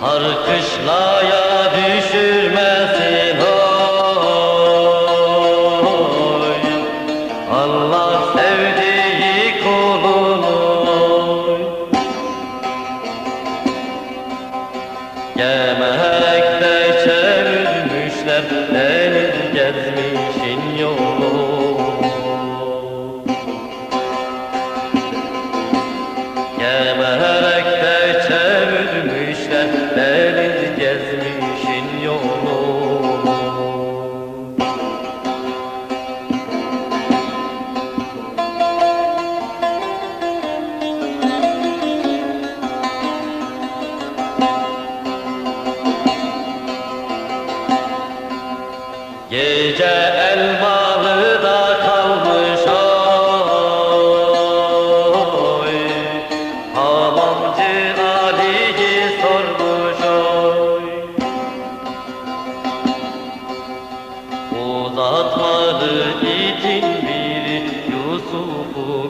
Har kışlaya düşürmesin oy. Allah sevdiği kulunu Yemek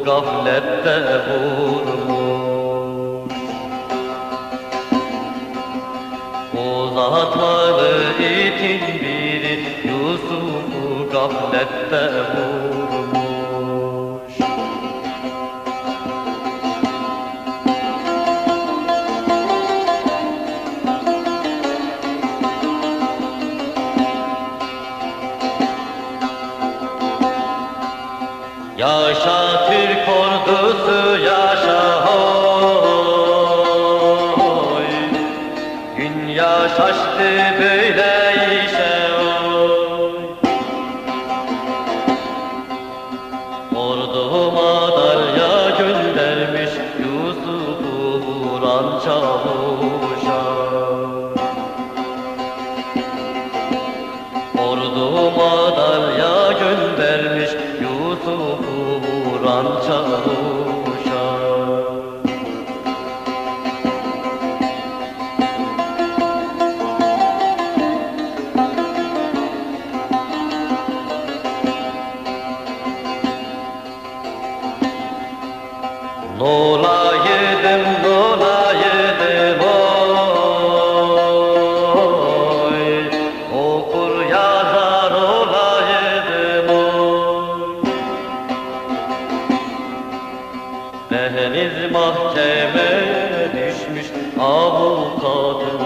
gaflette vurmuş. Uzatmadı itin biri Yusuf'u gaflette vurmuş. Yaşa Türk ordusu yaşa hoy. Dünya şaştı böyle işe Ordu madalya göndermiş Yusuf'u vuran çavuşa. Ordu madalya göndermiş Yusuf'u Nola yedim, nola yedim oy. Okur yazar ola yedim oy. Deniz mahkeme düşmüş avukatın